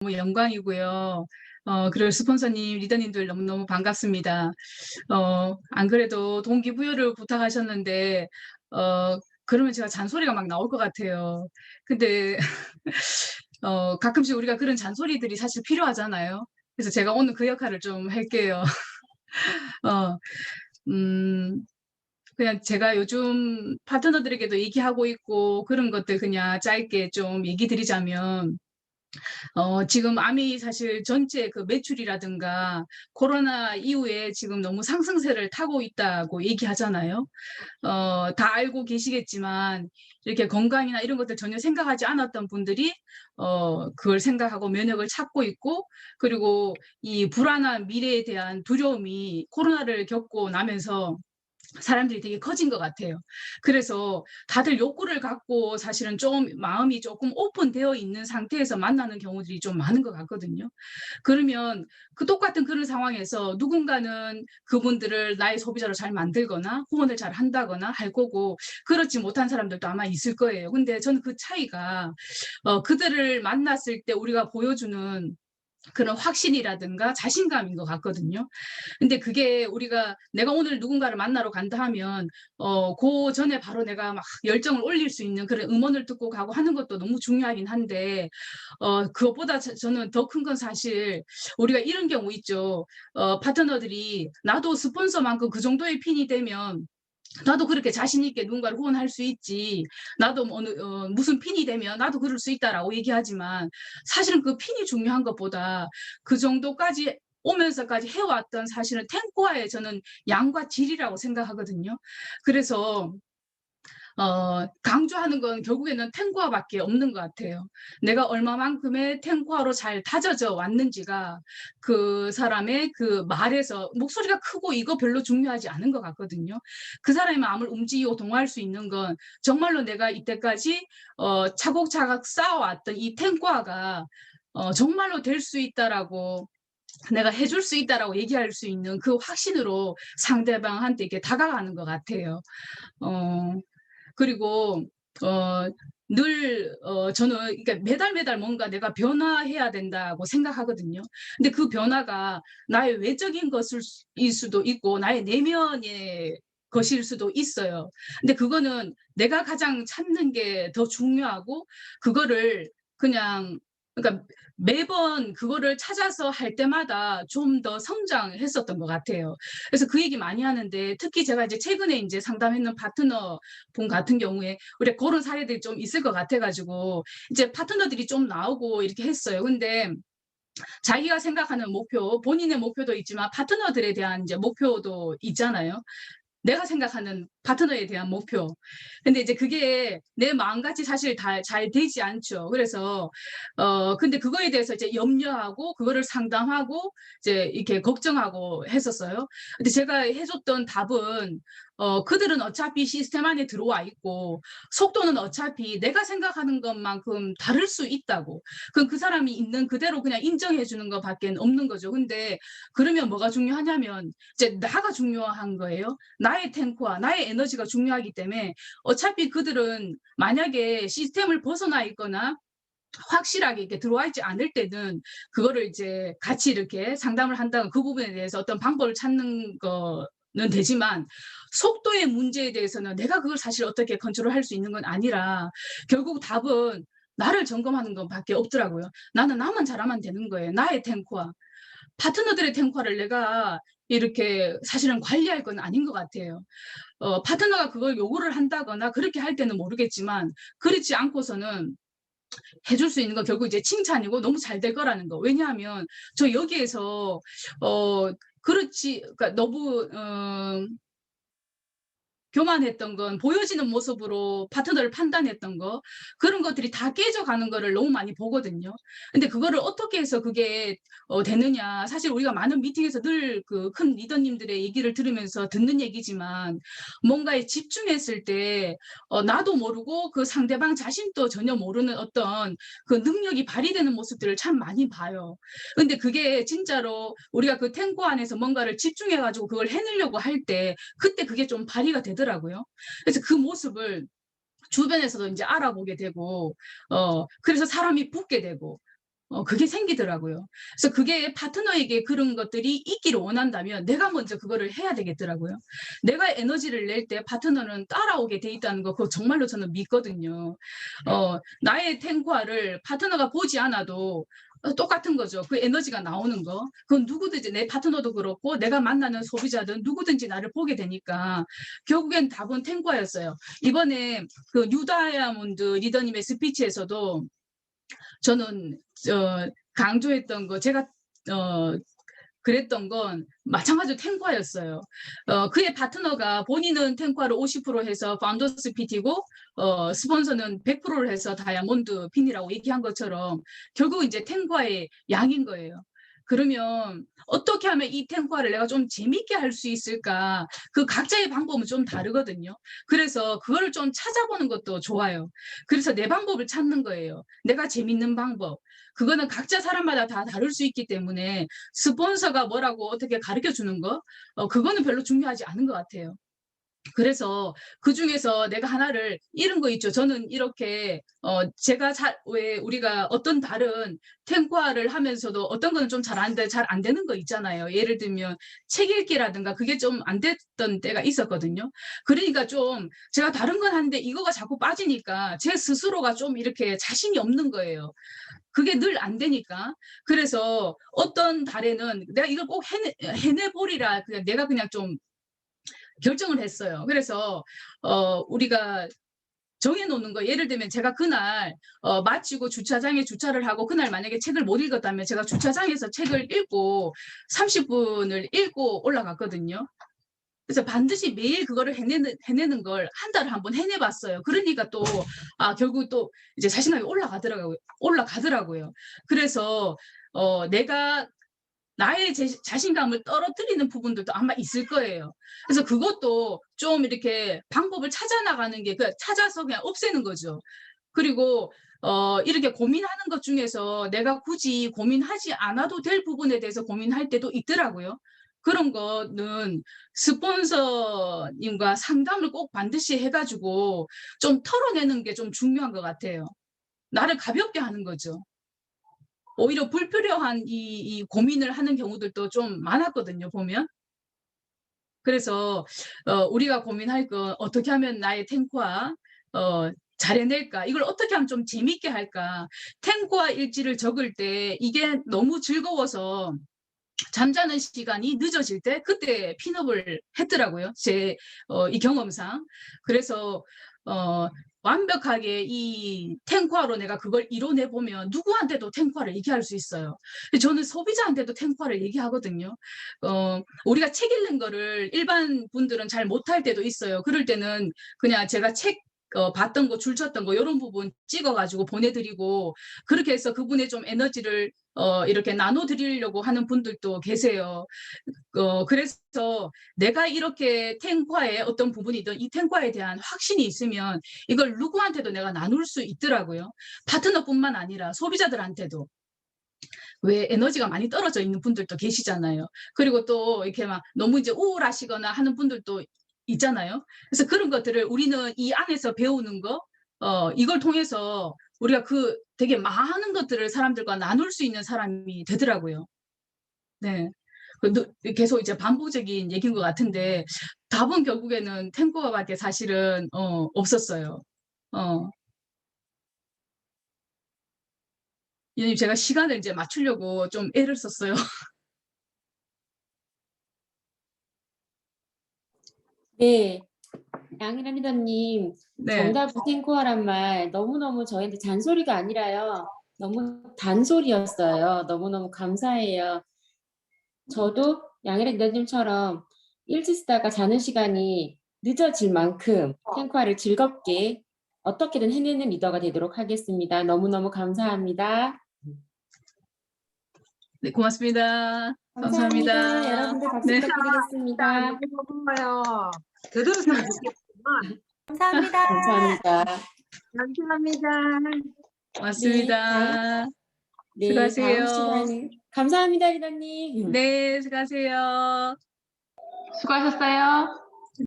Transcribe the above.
너무 영광이고요. 어, 그리고 스폰서님, 리더님들 너무너무 반갑습니다. 어, 안 그래도 동기부여를 부탁하셨는데, 어, 그러면 제가 잔소리가 막 나올 것 같아요. 근데, 어, 가끔씩 우리가 그런 잔소리들이 사실 필요하잖아요. 그래서 제가 오늘 그 역할을 좀 할게요. 어, 음, 그냥 제가 요즘 파트너들에게도 얘기하고 있고 그런 것들 그냥 짧게 좀 얘기 드리자면, 어, 지금 아미 사실 전체 그 매출이라든가 코로나 이후에 지금 너무 상승세를 타고 있다고 얘기하잖아요. 어, 다 알고 계시겠지만 이렇게 건강이나 이런 것들 전혀 생각하지 않았던 분들이 어, 그걸 생각하고 면역을 찾고 있고 그리고 이 불안한 미래에 대한 두려움이 코로나를 겪고 나면서 사람들이 되게 커진 것 같아요. 그래서 다들 욕구를 갖고 사실은 좀 마음이 조금 오픈되어 있는 상태에서 만나는 경우들이 좀 많은 것 같거든요. 그러면 그 똑같은 그런 상황에서 누군가는 그분들을 나의 소비자로 잘 만들거나 후원을 잘 한다거나 할 거고 그렇지 못한 사람들도 아마 있을 거예요. 근데 저는 그 차이가 어, 그들을 만났을 때 우리가 보여주는 그런 확신이라든가 자신감인 것 같거든요. 근데 그게 우리가 내가 오늘 누군가를 만나러 간다 하면 어, 그 전에 바로 내가 막 열정을 올릴 수 있는 그런 음원을 듣고 가고 하는 것도 너무 중요하긴 한데 어, 그것보다 저, 저는 더 큰 건 사실 우리가 이런 경우 있죠. 어, 파트너들이 나도 스폰서만큼 그 정도의 핀이 되면 나도 그렇게 자신 있게 누군가를 후원할 수 있지. 나도 어느 어, 무슨 핀이 되면 나도 그럴 수 있다라고 얘기하지만 사실은 그 핀이 중요한 것보다 그 정도까지 오면서까지 해왔던 사실은 탱고와의 저는 양과 질이라고 생각하거든요. 그래서 어, 강조하는 건 결국에는 탱고화밖에 없는 것 같아요. 내가 얼마만큼의 탱고화로 잘 다져져 왔는지가 그 사람의 그 말에서 목소리가 크고 이거 별로 중요하지 않은 것 같거든요. 그 사람의 마음을 움직이고 동화할 수 있는 건 정말로 내가 이때까지 어, 차곡차곡 쌓아왔던 이 탱고화가 어, 정말로 될 수 있다라고 내가 해줄 수 있다라고 얘기할 수 있는 그 확신으로 상대방한테 이렇게 다가가는 것 같아요. 어, 그리고 어, 늘 어, 저는 그러니까 매달 매달 뭔가 내가 변화해야 된다고 생각하거든요. 근데 그 변화가 나의 외적인 것일 수도 있고 나의 내면의 것일 수도 있어요. 근데 그거는 내가 가장 찾는 게 더 중요하고 그거를 그냥 그러니까 매번 그거를 찾아서 할 때마다 좀 더 성장했었던 것 같아요. 그래서 그 얘기 많이 하는데 특히 제가 이제 최근에 이제 상담했는 파트너 분 같은 경우에 우리 그런 사례들이 좀 있을 것 같아가지고 이제 파트너들이 좀 나오고 이렇게 했어요. 근데 자기가 생각하는 목표, 본인의 목표도 있지만 파트너들에 대한 이제 목표도 있잖아요. 내가 생각하는 파트너에 대한 목표. 근데 이제 그게 내 마음같이 사실 다 잘 되지 않죠. 그래서 어 근데 그거에 대해서 이제 염려하고 그거를 상담하고 이제 이렇게 걱정하고 했었어요. 근데 제가 해줬던 답은 어 그들은 어차피 시스템 안에 들어와 있고 속도는 어차피 내가 생각하는 것만큼 다를 수 있다고. 그럼 그 사람이 있는 그대로 그냥 인정해 주는 것밖에 없는 거죠. 근데 그러면 뭐가 중요하냐면 이제 나가 중요한 거예요. 나의 탱크와 나의 에너지가 중요하기 때문에 어차피 그들은 만약에 시스템을 벗어나 있거나 확실하게 이렇게 들어와 있지 않을 때는 그거를 이제 같이 이렇게 상담을 한다는 그 부분에 대해서 어떤 방법을 찾는 거는 되지만 속도의 문제에 대해서는 내가 그걸 사실 어떻게 컨트롤할 수 있는 건 아니라 결국 답은 나를 점검하는 것밖에 없더라고요. 나는 나만 잘하면 되는 거예요. 나의 탱크와 파트너들의 탱크화를 내가 이렇게 사실은 관리할 건 아닌 것 같아요. 어, 파트너가 그걸 요구를 한다거나 그렇게 할 때는 모르겠지만 그렇지 않고서는 해줄 수 있는 건 결국 이제 칭찬이고 너무 잘 될 거라는 거. 왜냐하면 저 여기에서 어 그렇지. 그러니까 너무 어 교만했던 건 보여지는 모습으로 파트너를 판단했던 거 그런 것들이 다 깨져가는 거를 너무 많이 보거든요. 근데 그거를 어떻게 해서 그게 어, 되느냐 사실 우리가 많은 미팅에서 늘 그 큰 리더님들의 얘기를 들으면서 듣는 얘기지만 뭔가에 집중했을 때 어, 나도 모르고 그 상대방 자신도 전혀 모르는 어떤 그 능력이 발휘되는 모습들을 참 많이 봐요. 근데 그게 진짜로 우리가 그 탱고 안에서 뭔가를 집중해가지고 그걸 해내려고 할 때 그때 그게 좀 발휘가 되더라고요. 하더라고요. 그래서 그 모습을 주변에서도 이제 알아보게 되고, 어, 그래서 사람이 붙게 되고, 어, 그게 생기더라고요. 그래서 그게 파트너에게 그런 것들이 있기를 원한다면 내가 먼저 그거를 해야 되겠더라고요. 내가 에너지를 낼 때 파트너는 따라오게 돼 있다는 거 그거 정말로 저는 믿거든요. 어, 나의 탱과를 파트너가 보지 않아도 어, 똑같은 거죠. 그 에너지가 나오는 거. 그건 누구든지 내 파트너도 그렇고 내가 만나는 소비자든 누구든지 나를 보게 되니까 결국엔 답은 탱과였어요. 이번에 그 뉴다이아몬드 리더님의 스피치에서도 저는 어, 강조했던 거 제가 어, 그랬던 건 마찬가지로 탱과였어요. 어, 그의 파트너가 본인은 탱과를 50% 해서 파운더스 PT고 어, 스폰서는 100%를 해서 다이아몬드 핀이라고 얘기한 것처럼 결국 이제 탱과의 양인 거예요. 그러면 어떻게 하면 이 탱과를 내가 좀 재밌게 할 수 있을까? 그 각자의 방법은 좀 다르거든요. 그래서 그거를 좀 찾아보는 것도 좋아요. 그래서 내 방법을 찾는 거예요. 내가 재밌는 방법. 그거는 각자 사람마다 다 다를 수 있기 때문에 스폰서가 뭐라고 어떻게 가르쳐 주는 거, 어, 그거는 별로 중요하지 않은 것 같아요. 그래서 그 중에서 내가 하나를 잃은 거 있죠. 저는 이렇게 어 제가 잘 왜 우리가 어떤 다른 탱과를 하면서도 어떤 거는 좀 잘 안 돼, 잘 안 되는 거 있잖아요. 예를 들면 책 읽기라든가 그게 좀 안 됐던 때가 있었거든요. 그러니까 좀 제가 다른 건 하는데 이거가 자꾸 빠지니까 제 스스로가 좀 이렇게 자신이 없는 거예요. 그게 늘 안 되니까. 그래서 어떤 달에는 내가 이걸 꼭 해내, 해내보리라 그냥 내가 그냥 좀 결정을 했어요. 그래서 어 우리가 정해놓는 거 예를 들면 제가 그날 어, 마치고 주차장에 주차를 하고 그날 만약에 책을 못 읽었다면 제가 주차장에서 책을 읽고 30분을 읽고 올라갔거든요. 그래서 반드시 매일 그거를 해내는, 해내는 걸 한 달을 한번 해내봤어요. 그러니까 또, 아, 결국 또 이제 자신감이 올라가더라고요. 올라가더라고요. 그래서, 어, 내가 나의 제, 자신감을 떨어뜨리는 부분들도 아마 있을 거예요. 그래서 그것도 좀 이렇게 방법을 찾아 나가는 게, 그 찾아서 그냥 없애는 거죠. 그리고, 어, 이렇게 고민하는 것 중에서 내가 굳이 고민하지 않아도 될 부분에 대해서 고민할 때도 있더라고요. 그런 거는 스폰서님과 상담을 꼭 반드시 해가지고 좀 털어내는 게 좀 중요한 것 같아요. 나를 가볍게 하는 거죠. 오히려 불필요한 이, 이 고민을 하는 경우들도 좀 많았거든요, 보면. 그래서 어, 우리가 고민할 건 어떻게 하면 나의 탱크와 어, 잘 해낼까? 이걸 어떻게 하면 좀 재밌게 할까? 탱크와 일지를 적을 때 이게 너무 즐거워서 잠자는 시간이 늦어질 때 그때 핀업을 했더라고요. 제 어, 이 경험상. 그래서 어, 완벽하게 이 탱화로 내가 그걸 이뤄내 보면 누구한테도 탱화를 얘기할 수 있어요. 저는 소비자한테도 탱화를 얘기하거든요. 어, 우리가 책 읽는 거를 일반 분들은 잘 못할 때도 있어요. 그럴 때는 그냥 제가 책 어, 봤던 거, 줄 쳤던 거, 이런 부분 찍어가지고 보내드리고, 그렇게 해서 그분의 좀 에너지를, 어, 이렇게 나눠드리려고 하는 분들도 계세요. 어, 그래서 내가 이렇게 탱과의 어떤 부분이든 이 탱과에 대한 확신이 있으면 이걸 누구한테도 내가 나눌 수 있더라고요. 파트너뿐만 아니라 소비자들한테도. 왜 에너지가 많이 떨어져 있는 분들도 계시잖아요. 그리고 또 이렇게 막 너무 이제 우울하시거나 하는 분들도 있잖아요. 그래서 그런 것들을 우리는 이 안에서 배우는 거, 어, 이걸 통해서 우리가 그 되게 많은 것들을 사람들과 나눌 수 있는 사람이 되더라고요. 네. 그 누- 계속 이제 반복적인 얘기인 것 같은데 답은 결국에는 탱고가밖에 사실은 어, 없었어요. 어. 이님 제가 시간을 이제 맞추려고 좀 애를 썼어요. 네, 양희란 리더님, 네. 정답 탱고하란 말 너무너무 저희한테 잔소리가 아니라요. 너무 단소리였어요. 너무너무 감사해요. 저도 양희란 리더님처럼 일찍 쓰다가 자는 시간이 늦어질 만큼 탱고화를 즐겁게 어떻게든 해내는 리더가 되도록 하겠습니다. 너무너무 감사합니다. 네, 고맙습니다. 감사합니다. 여러분들 박수 네. 부탁드리겠습니다. 고마워요. 들었으면 좋겠지만 감사합니다. 감사합니다. 감사합니다. 고맙습니다. 네, 수고하세요. 다음 시간에 감사합니다, 리더님. 네, 수고하세요. 수고하셨어요.